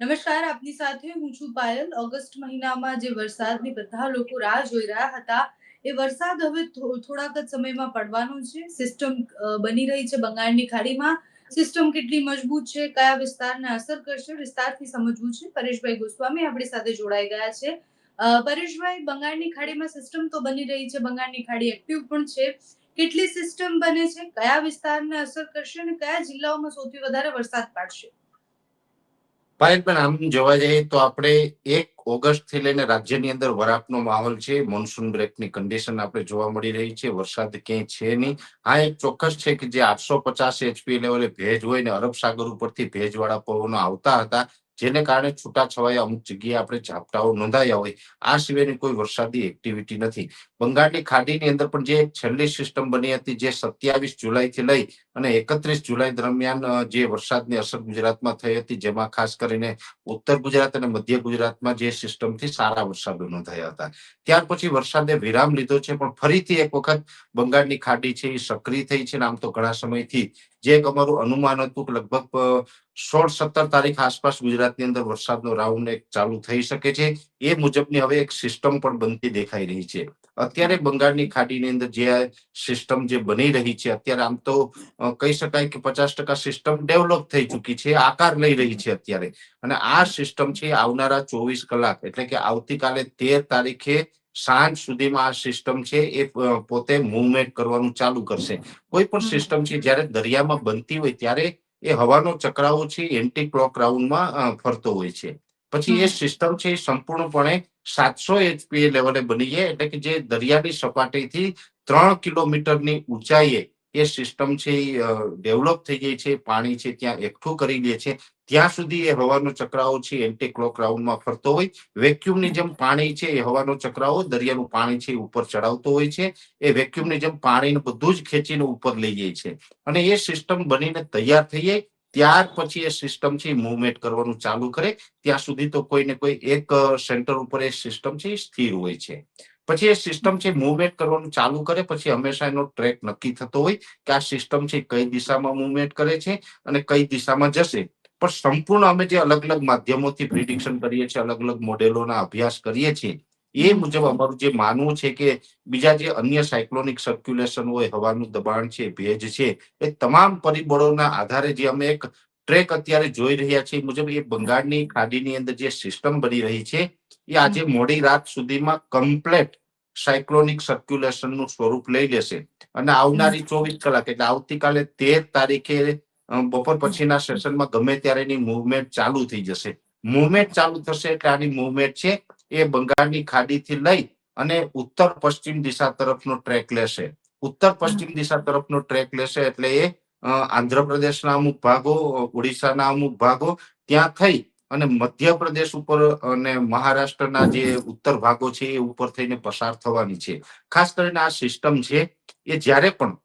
નમસ્કાર, આપની સાથે હું છું પાયલ. ઓગસ્ટ મહિનામાં જે વરસાદની બધા લોકો રાહ જોઈ રહ્યા હતા, એ વરસાદ હવે થોડાક જ સમયમાં પડવાનો છે. સિસ્ટમ બની રહી છે બંગાળની ખાડીમાં. સિસ્ટમ કેટલી મજબૂત છે, કયા વિસ્તારને અસર કરશે, વિસ્તારથી સમજવું છે. પરેશભાઈ ગોસ્વામી આપણી સાથે જોડાઈ ગયા છે. પરેશભાઈ, બંગાળની ખાડીમાં સિસ્ટમ તો બની રહી છે, બંગાળની ખાડી એક્ટિવ પણ છે. કેટલી સિસ્ટમ બને છે, કયા વિસ્તારને અસર કરશે અને કયા જિલ્લાઓમાં સૌથી વધારે વરસાદ પાડશે? પાયલબેન આમ જોવા જઈએ તો આપણે એક ઓગસ્ટથી લઈને રાજ્યની અંદર વરાપનો માહોલ છે. મોન્સૂન બ્રેકની કન્ડિશન આપણે જોવા મળી રહી છે. વરસાદ ક્યાંય છે નહીં. આ એક ચોક્કસ છે કે જે આઠસો પચાસ એચપી લેવલે ભેજ હોય ને અરબ સાગર ઉપરથી ભેજવાળા પવનો આવતા હતા. જેને કારણે છૂટાછવાયા અમુક જગ્યાએ આપણે ઝાપટાઓ નોંધાયા હોય. આ સિવાયની કોઈ વરસાદી એક્ટિવિટી નથી. બંગાળની ખાડીની અંદર પણ જે છેલ્લી સિસ્ટમ બની હતી જે સત્યાવીસ જુલાઈથી લઈ અને એકત્રીસ જુલાઈ દરમિયાન જે વરસાદની અસર ગુજરાતમાં થઈ હતી, જેમાં ખાસ કરીને ઉત્તર ગુજરાત અને મધ્ય ગુજરાતમાં જે સિસ્ટમથી સારા વરસાદો નોંધાયા હતા. ત્યાર પછી વરસાદે વિરામ લીધો છે, પણ ફરીથી એક વખત બંગાળની ખાડી છે એ સક્રિય થઈ છે આમ તો ઘણા સમયથી. જે એક અમારું અનુમાન હતું કે લગભગ સોળ સત્તર તારીખ આસપાસ ગુજરાતની અંદર વરસાદનો રાઉન્ડ એક ચાલુ થઈ શકે છે. એ મુજબની હવે એક સિસ્ટમ પણ બનતી દેખાઈ રહી છે. અત્યારે બંગાળની ખાડીની અંદર જે સિસ્ટમ જે બની રહી છે અત્યારે આમ તો કહી શકાય કે પચાસ ટકા સિસ્ટમ ડેવલપ થઈ ચૂકી છે આકાર લઈ રહી છે અત્યારે. અને આ સિસ્ટમ છે આવનારા ચોવીસ કલાક એટલે કે આવતીકાલે તેર તારીખે સાંજ સુધીમાં આ સિસ્ટમ છે એ પોતે મુવમેન્ટ કરવાનું ચાલુ કરશે. કોઈ પણ સિસ્ટમ છે જ્યારે દરિયામાં બનતી હોય ત્યારે એ હવાનો ચક્રાવો છે એન્ટી ક્લોક રાઉન્ડમાં ફરતો હોય છે. પછી એ સિસ્ટમ છે એ સંપૂર્ણપણે સાતસો એચપી લેવલે બની જાય એટલે કે જે દરિયાની સપાટીથી ત્રણ કિલોમીટરની ઊંચાઈએ એ સિસ્ટમ છે એ ડેવલપ થઈ ગઈ છે પાણી છે ત્યાં એકઠું કરી લે છે. ત્યાં સુધી એ હવાનો ચક્રાવો છે એન્ટી ક્લોક રાઉન્ડમાં ફરતો હોય. વેક્યુમની જેમ પાણી છે, એ હવાનો ચક્રાવો, દરિયાનું પાણી છે ઉપર ચડાવતો હોય છે. એ વેક્યુમની જેમ પાણીને બધું જ ખેંચીને ઉપર લઈ જાય છે. અને એ સિસ્ટમ બનીને તૈયાર થઈ જાય, ત્યાર પછી એ સિસ્ટમ છે મુવમેન્ટ કરવાનું ચાલુ કરે. ત્યાં સુધી તો કોઈ ને કોઈ એક સેન્ટર ઉપર એ સિસ્ટમ છે સ્થિર હોય છે. પછી એ સિસ્ટમ છે મુવમેન્ટ કરવાનું ચાલુ કરે. પછી હંમેશા એનો ટ્રેક નક્કી થતો હોય કે આ સિસ્ટમ છે કઈ દિશામાં મુવમેન્ટ કરે છે અને કઈ દિશામાં જશે. પણ સંપૂર્ણ અમે જે અલગ અલગ માધ્યમોથી પ્રિડિક્શન કરીએ છીએ અલગ અલગ મોડેલોના અભ્યાસ કરીએ છીએ એ મુજબ અમારું જે માનવું છે કે બીજા જે અન્ય સાયક્લોનિક સર્ક્યુલેશન હોય હવાનું દબાણ છે ભેજ છે એ તમામ પરિબળોના આધારે જે અમે એક ટ્રેક અત્યારે જોઈ રહ્યા છીએ મુજબ એ બંગાળની ખાડીની અંદર જે સિસ્ટમ બની રહી છે એ આજે મોડી રાત સુધીમાં કમ્પ્લેટ સાયક્લોનિક સર્ક્યુલેશનનું સ્વરૂપ લઈ લેશે. અને આવનારી ચોવીસ કલાક એટલે આવતીકાલે તેર તારીખે બપોર પછીના સેશનમાં ગમે ત્યારે એની મુવમેન્ટ ચાલુ થઈ જશે. મુવમેન્ટ ચાલુ થશે એટલે આની મુવમેન્ટ છે એ બંગાળની ખાડીથી લઈ અને ઉત્તર પશ્ચિમ દિશા તરફનો ટ્રેક લેશે. ઉત્તર પશ્ચિમ દિશા તરફનો ટ્રેક લેશે એટલે એ આંધ્રપ્રદેશના અમુક ભાગો ઓડિશાના અમુક ભાગો ત્યાં થઈ અને મધ્યપ્રદેશ ઉપર અને મહારાષ્ટ્રના જે ઉત્તર ભાગો છે એ ઉપર થઈને પસાર થવાની છે. ખાસ કરીને આ સિસ્ટમ છે એ જ્યારે પણ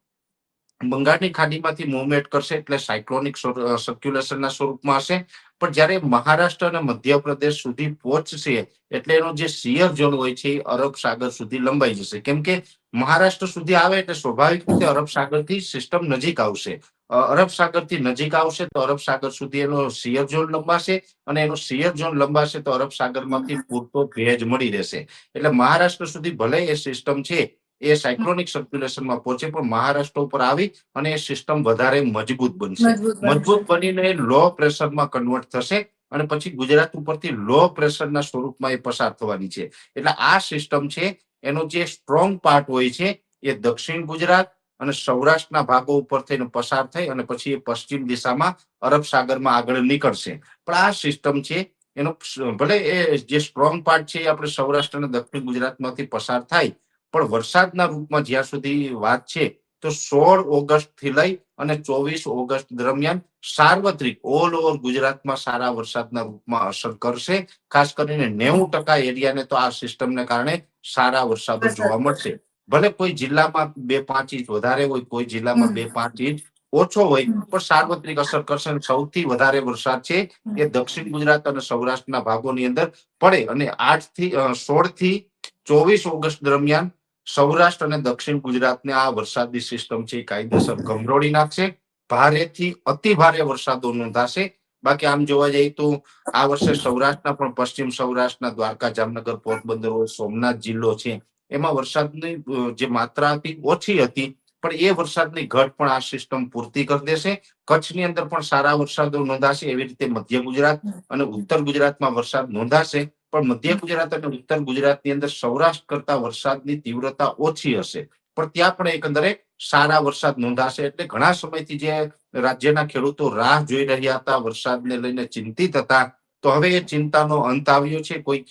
બંગાળની ખાડીમાંથી મુવમેન્ટ કરશે એટલે સાયક્લોનિક સર્ક્યુલેશનના સ્વરૂપમાં હશે. પણ જ્યારે મહારાષ્ટ્ર અને મધ્યપ્રદેશ સુધી પહોંચશે, એટલે એનો જે સિયર ઝોન હોય છે એ અરબ સાગર સુધી લંબાઈ જશે. કેમ કે મહારાષ્ટ્ર સુધી આવે એટલે સ્વાભાવિક રીતે અરબ સાગરથી સિસ્ટમ નજીક આવશે. અરબ સાગરથી નજીક આવશે તો અરબ સાગર સુધી એનો સિયર ઝોન લંબાશે અને એનો સિયર ઝોન લંબાશે તો અરબ સાગરમાંથી પૂરતો ભેજ મળી રહેશે. એટલે મહારાષ્ટ્ર સુધી ભલે એ સિસ્ટમ છે એ સાયક્લોનિક સર્ક્યુલેશનમાં પહોંચે પણ મહારાષ્ટ્ર ઉપર આવી અને એ સિસ્ટમ વધારે મજબૂત બનશે. મજબૂત બનીને લો પ્રેશરમાં કન્વર્ટ થશે અને પછી ગુજરાત ઉપરથી લો પ્રેશરના સ્વરૂપમાં એ પસાર થવાની છે. એટલે આ સિસ્ટમ છે એનો જે સ્ટ્રોંગ પાર્ટ હોય છે એ દક્ષિણ ગુજરાત અને સૌરાષ્ટ્રના ભાગો ઉપર થઈને પસાર થઈ અને પછી એ પશ્ચિમ દિશામાં અરબ સાગરમાં આગળ નીકળશે. પણ આ સિસ્ટમ છે એનો ભલે એ જે સ્ટ્રોંગ પાર્ટ છે એ આપણે સૌરાષ્ટ્ર અને દક્ષિણ ગુજરાતમાંથી પસાર થાય પણ વરસાદના રૂપમાં જ્યાં સુધી વાત છે તો સોળ ઓગસ્ટથી લઈ અને ચોવીસ ઓગસ્ટ દરમિયાન સાર્વત્રિક ઓલ ઓવર ગુજરાતમાં સારા વરસાદના રૂપમાં અસર કરશે. ખાસ કરીને નેવું ટકા એરિયાને તો આ સિસ્ટમને કારણે સારા વરસાદો જોવા મળશે. ભલે કોઈ જિલ્લામાં બે પાંચ ઇંચ વધારે હોય કોઈ જિલ્લામાં બે પાંચ ઇંચ ઓછો હોય પણ સાર્વત્રિક અસર કરશે અને સૌથી વધારે વરસાદ છે એ દક્ષિણ ગુજરાત અને સૌરાષ્ટ્રના ભાગોની અંદર પડે. અને આઠથી સોળથી ચોવીસ ઓગસ્ટ દરમિયાન સૌરાષ્ટ્ર અને દક્ષિણ ગુજરાતને આ વરસાદની સિસ્ટમ છે કાયદેસર ગમરોળી નાખશે. ભારેથી અતિ ભારે વરસાદો નોંધાશે. બાકી આમ જોવા જઈએ તો આ વર્ષે સૌરાષ્ટ્રના પણ પશ્ચિમ સૌરાષ્ટ્રના દ્વારકા, જામનગર, પોરબંદર, સોમનાથ જિલ્લો છે. એમાં વરસાદની જે માત્રા હતી ઓછી હતી, પણ એ વરસાદની ઘટ પણ આ સિસ્ટમ પૂર્તિ કરી દેશે. કચ્છની અંદર પણ સારા વરસાદો નોંધાશે એવી રીતે મધ્ય ગુજરાત અને ઉત્તર ગુજરાતમાં વરસાદ નોંધાશે. પણ મધ્ય ગુજરાત અને ઉત્તર ગુજરાતની અંદર સૌરાષ્ટ્ર કરતા વરસાદની તીવ્રતા ઓછી હશે. પણ ત્યાં પણ એકંદરે સારા વરસાદ નોંધાશે એટલે ઘણા સમયથી જે રાજ્યના ખેડૂતો રાહ જોઈ રહ્યા હતા વરસાદને લઈને ચિંતિત હતા, તો હવે એ ચિંતાનો અંત આવ્યો છે. કોઈ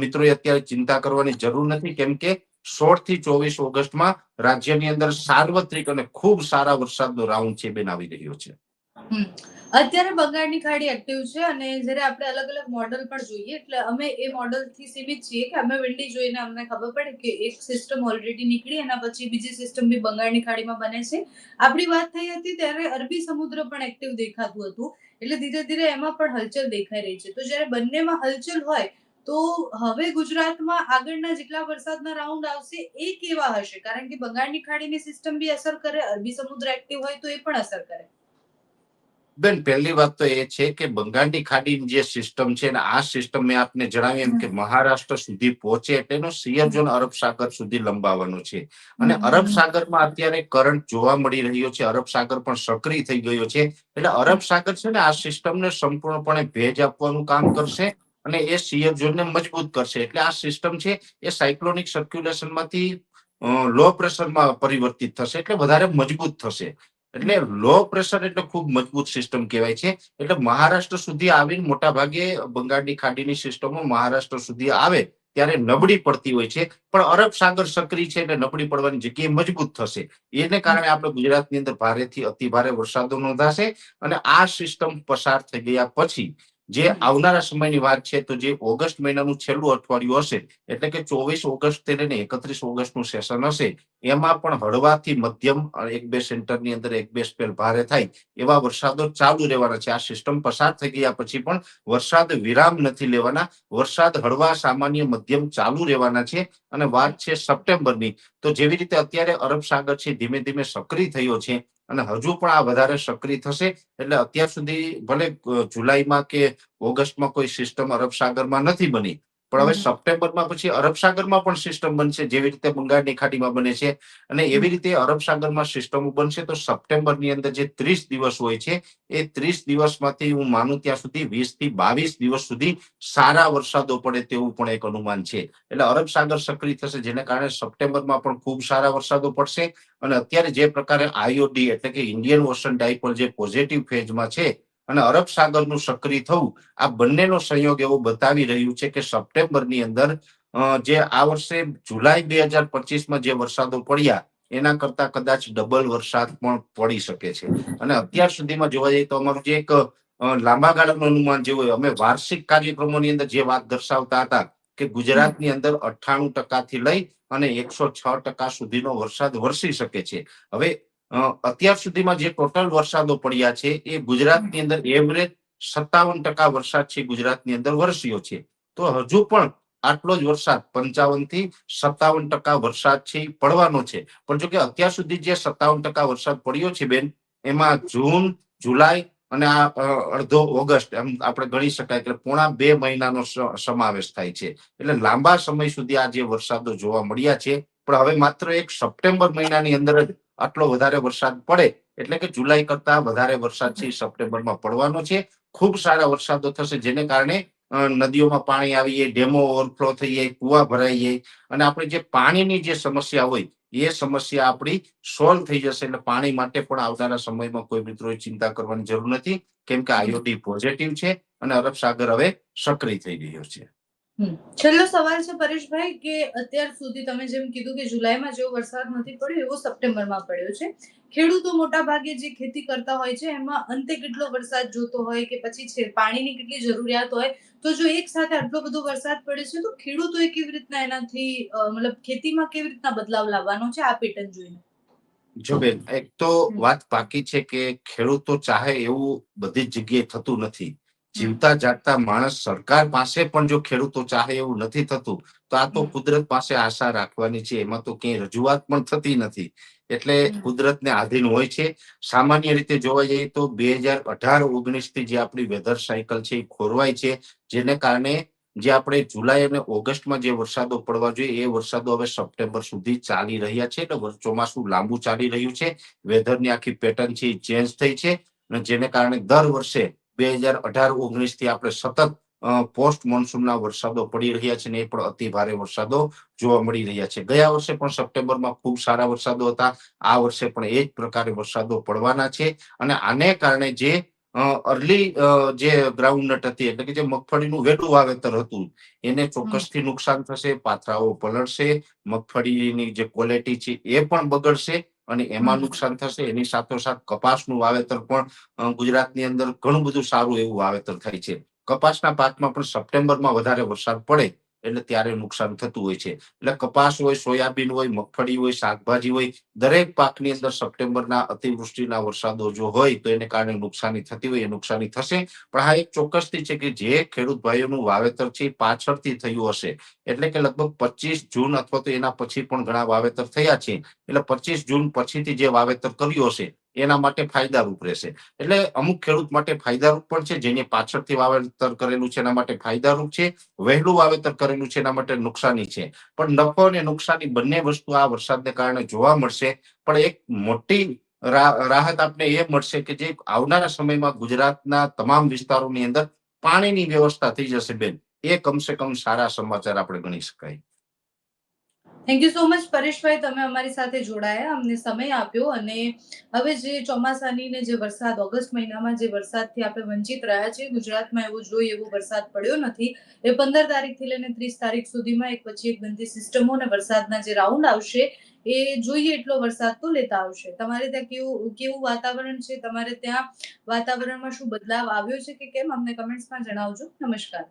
મિત્રો અત્યારે ચિંતા કરવાની જરૂર નથી, કેમ કે સોળથી ચોવીસ ઓગસ્ટમાં રાજ્યની અંદર સાર્વત્રિક અને ખૂબ સારા વરસાદનો રાઉન્ડ છે બેન આવી રહ્યો છે. અત્યારે બંગાળની ખાડી એક્ટિવ છે અને જ્યારે આપણે અલગ અલગ મોડલ પણ જોઈએ, એટલે અમે એ મોડલથી સીમિત છીએ કે અમે વિંડી જોઈને અમને ખબર પડે કે એક સિસ્ટમ ઓલરેડી નીકળી, એના પછી બીજી સિસ્ટમ બી બંગાળની ખાડીમાં બને છે. આપણી વાત થઈ હતી ત્યારે અરબી સમુદ્ર પણ એક્ટિવ દેખાતું હતું, એટલે ધીરે ધીરે એમાં પણ હલચલ દેખાઈ રહી છે. તો જ્યારે બંનેમાં હલચલ હોય, તો હવે ગુજરાતમાં આગળના જેટલા વરસાદના રાઉન્ડ આવશે એ કેવા હશે? કારણ કે બંગાળની ખાડીની સિસ્ટમ બી અસર કરે, અરબી સમુદ્ર એક્ટિવ હોય તો એ પણ અસર કરે. બેન પહેલી વાત તો એ છે કે બંગાળની ખાડીની જે સિસ્ટમ છે ને આ સિસ્ટમ મેં આપને જણાવ્યું એમ કે મહારાષ્ટ્ર સુધી પહોંચે એટલે એનો અરબ સાગર સુધી લંબાવવાનો છે. અને. અરબ સાગરમાં અત્યારે કરંટ જોવા મળી રહ્યો છે અરબ સાગર પણ સક્રિય થઈ ગયો છે. એટલે અરબ સાગર છે ને આ સિસ્ટમને સંપૂર્ણપણે ભેજ આપવાનું કામ કરશે અને એ સિયરજોનને મજબૂત કરશે. એટલે આ સિસ્ટમ છે એ સાયક્લોનિક સર્ક્યુલેશનમાંથી લો પ્રેશરમાં પરિવર્તિત થશે એટલે વધારે મજબૂત થશે. એટલે લો પ્રેશર એટલે ખૂબ મજબૂત સિસ્ટમ કહેવાય છે. એટલે મહારાષ્ટ્ર સુધી આવીને મોટા ભાગે બંગાળની ખાડીની સિસ્ટમો મહારાષ્ટ્ર સુધી આવે ત્યારે નબળી પડતી હોય છે. પણ અરબ સાગર સક્રિય છે એટલે નબળી પડવાની જગ્યાએ મજબૂત થશે. એને કારણે આપણે ગુજરાતની અંદર ભારેથી અતિ ભારે વરસાદો નોંધાશે અને આ સિસ્ટમ પસાર થઈ ગયા પછી જે આવનારા સમયની વાત છે તો જે ઓગસ્ટ મહિનાનું છેલ્લું અઠવાડિયું હશે એટલે કે ચોવીસ ઓગસ્ટથી લઈને એકત્રીસ ઓગસ્ટનું સેશન હશે. એમાં પણ હળવાથી મધ્યમ એક બે સેન્ટરની અંદર એક બે સ્પેલ ભારે થાય એવા વરસાદો ચાલુ રહેવાના છે. આ સિસ્ટમ પસાર થઈ ગયા પછી પણ વરસાદ વિરામ નથી લેવાના. વરસાદ હળવા સામાન્ય મધ્યમ ચાલુ રહેવાના છે. અને વાત છે સપ્ટેમ્બરની તો જેવી રીતે અત્યારે અરબ સાગર છે ધીમે ધીમે સક્રિય થયો છે અને હજુ પણ આ વધારે સક્રિય થશે, એટલે અત્યાર સુધી ભલે જુલાઈમાં કે ઓગસ્ટમાં કોઈ સિસ્ટમ અરબ સાગરમાં નથી બની પણ હવે સપ્ટેમ્બરમાં પછી અરબ સાગરમાં પણ સિસ્ટમ બનશે જેવી રીતે બંગાળની ખાડીમાં બને છે. અને એવી રીતે અરબ સાગરમાં સિસ્ટમો બનશે તો સપ્ટેમ્બરની અંદર જે ત્રીસ દિવસ હોય છે એ ત્રીસ દિવસમાંથી હું માનું ત્યાં સુધી વીસથી બાવીસ દિવસ સુધી સારા વરસાદો પડે તેવું પણ એક અનુમાન છે. એટલે અરબ સાગર સક્રિય થશે જેને કારણે સપ્ટેમ્બરમાં પણ ખૂબ સારા વરસાદો પડશે. અને અત્યારે જે પ્રકારે આઈઓડી એટલે કે ઇન્ડિયન ઓશન ડાયપોલ જે પોઝિટિવ ફેઝમાં છે અને અરબ સાગરનું સક્રિય થવું, આ બંનેનો સંયોગ એવો બતાવી રહ્યું છે કે સપ્ટેમ્બરની અંદર જે આ વર્ષે જુલાઈ બે હજાર પચીસમાં જે વરસાદો પડ્યા, એના કરતા કદાચ ડબલ વરસાદ પણ પડી શકે છે. અને અત્યાર સુધીમાં જોવા જઈએ તો અમારું જે એક લાંબા ગાળાનું અનુમાન જે હોય, અમે વાર્ષિક કાર્યક્રમોની અંદર જે વાત દર્શાવતા હતા કે ગુજરાતની અંદર અઠ્ઠાણું ટકાથી લઈ અને એકસો છ ટકા સુધીનો વરસાદ વરસી શકે છે. હવે અત્યાર સુધીમાં જે ટોટલ વરસાદો પડ્યા છે, એ ગુજરાતની અંદર એવરેજ સત્તાવન ટકા વરસાદ છે, ગુજરાતની અંદર વરસ્યો છે. તો હજુ પણ આટલો જ વરસાદ, પંચાવનથી સત્તાવન ટકા વરસાદ છે પડવાનો છે. પણ જો કે અત્યાર સુધી જે સત્તાવન ટકા વરસાદ પડ્યો છે, બેન, એમાં જૂન, જુલાઈ અને આ અડધો ઓગસ્ટ, એમ આપણે ગણી શકાય, એટલે પોણા બે મહિનાનો સમાવેશ થાય છે. એટલે લાંબા સમય સુધી આ જે વરસાદો જોવા મળ્યા છે, પણ હવે માત્ર એક સપ્ટેમ્બર મહિનાની અંદર જ આટલો વધારે વરસાદ પડે, એટલે કે જુલાઈ કરતા વધારે વરસાદ છે સપ્ટેમ્બરમાં પડવાનો છે ખૂબ સારા વરસાદો થશે, જેને કારણે નદીઓમાં પાણી આવી જાય, ડેમો ઓવરફ્લો થઈ જાય, કુવા ભરાઈ જાય, અને આપણે જે પાણીની જે સમસ્યા હોય, એ સમસ્યા આપણી સોલ્વ થઈ જશે, એટલે પાણી માટે પણ આવનારા સમયમાં કોઈ મિત્રોએ ચિંતા કરવાની જરૂર નથી, કેમ કે આઈઓડી પોઝિટિવ છે, અને અરબ સાગર હવે સક્રિય થઈ ગયો છે. છેલ્લો સવાલ છે પરેશભાઈ કે અત્યાર સુધી તમે જેમ કીધું કે જુલાઈમાં જેવો વરસાદ નથી પડ્યો એવો સપ્ટેમ્બરમાં પડ્યો છે. ખેડૂતો મોટા ભાગે જે ખેતી કરતા હોય છે એમાં અંતે કેટલો વરસાદ જોતો હોય કે પછી છે પાણીની કેટલી જરૂરિયાત હોય? તો જો એક સાથે આટલો બધો વરસાદ પડે છે તો ખેડૂતોએ કેવી રીતના એનાથી મતલબ ખેતીમાં કેવી રીતના બદલાવ લાવવાનો છે આ પેટર્ન જોઈને? જો બેન એક તો વાત બાકી છે કે ખેડૂતો ચાહે એવું બધી જ જગ્યાએ થતું નથી. જીવતા જાગતા માણસ સરકાર પાસે પણ જો ખેડૂતો ચાહે એવું નથી થતું તો આ તો કુદરત પાસે આશા રાખવાની છે. એમાં તો ક્યાંય રજૂઆત પણ થતી નથી. એટલે કુદરતને આધીન હોય છે. સામાન્ય રીતે જોવા જઈએ તો બે હજાર અઢાર ઓગણીસથી જે આપણી વેધર સાયકલ છે એ ખોરવાય છે. જેને કારણે જે આપણે જુલાઈ અને ઓગસ્ટમાં જે વરસાદો પડવા જોઈએ એ વરસાદો હવે સપ્ટેમ્બર સુધી ચાલી રહ્યા છે. એટલે ચોમાસું લાંબુ ચાલી રહ્યું છે. વેધરની આખી પેટર્ન છે એ ચેન્જ થઈ છે. અને જેને કારણે દર વર્ષે બે હજાર અઢાર ઓગણીસથી આપણે સતત પોસ્ટ મોન્સૂનના વરસાદો પડી રહ્યા છે ને એ પણ અતિ ભારે વરસાદો જોવા મળી રહ્યા છે. ગયા વર્ષે પણ સપ્ટેમ્બરમાં ખૂબ સારા વરસાદો હતા. આ વર્ષે પણ એ જ પ્રકારે વરસાદો પડવાના છે અને આને કારણે જે અર્લી જે ગ્રાઉન્ડનટ હતી એટલે કે જે મગફળીનું વેડું વાવેતર હતું એને ચોક્કસથી નુકસાન થશે પાથરાઓ પલળશે મગફળીની જે ક્વોલિટી છે એ પણ બગડશે અને એમાં નુકસાન થશે એની સાથોસાથ કપાસનું વાવેતર પણ ગુજરાતની અંદર ઘણું બધું સારું એવું વાવેતર થાય છે. કપાસના પાકમાં પણ સપ્ટેમ્બરમાં વધારે વરસાદ પડે એટલે ત્યારે નુકસાન થતું હોય છે. એટલે કપાસ હોય, સોયાબીન હોય, મગફળી હોય, શાકભાજી હોય, દરેક પાકની અંદર સપ્ટેમ્બરના અતિવૃષ્ટિના વરસાદો જો હોય તો એને કારણે નુકસાની થતી હોય, એ નુકસાની થશે. પણ હા, એક ચોક્કસથી છે કે જે ખેડૂત ભાઈઓનું વાવેતર છે પાછળથી થયું હશે. એટલે કે લગભગ પચીસ જૂન અથવા તો એના પછી પણ ઘણા વાવેતર થયા છે. એટલે પચીસ જૂન પછીથી જે વાવેતર કર્યું હશે એના માટે ફાયદારૂપ રહેશે. એટલે અમુક ખેડૂત માટે ફાયદારૂપ પણ છે, જેને પાછળથી વાવેતર કરેલું છે એના માટે ફાયદારૂપ છે, વહેલું વાવેતર કરેલું છે એના માટે નુકસાની છે. પણ નફો અને નુકસાની બંને વસ્તુ આ વરસાદને કારણે જોવા મળશે. પણ એક મોટી રાહત આપને એ મળશે કે જે આવનારા સમયમાં ગુજરાતના તમામ વિસ્તારોની અંદર પાણીની વ્યવસ્થા થઈ જશે બેન. એ કમસે કમ સારા સમાચાર આપણે ગણી શકાય. થેન્ક યુ સો મચ પરેશભાઈ, તમે અમારી સાથે જોડાયા, અમને સમય આપ્યો અને હવે જે ચોમાસાની ને જે વરસાદ, ઓગસ્ટ મહિનામાં જે વરસાદથી આપણે વંચિત રહ્યા છીએ, ગુજરાતમાં એવો જોઈએ એવો વરસાદ પડ્યો નથી. એ પંદર તારીખથી લઈને ત્રીસ તારીખ સુધીમાં એક પછી એક બનતી સિસ્ટમો અને વરસાદના જે રાઉન્ડ આવશે, એ જોઈએ એટલો વરસાદ તો લેતા આવશે. તમારે ત્યાં કેવું કેવું વાતાવરણ છે? તમારે ત્યાં વાતાવરણમાં શું બદલાવ આવ્યો છે કે કેમ? અમને કમેન્ટ્સમાં જણાવજો. નમસ્કાર.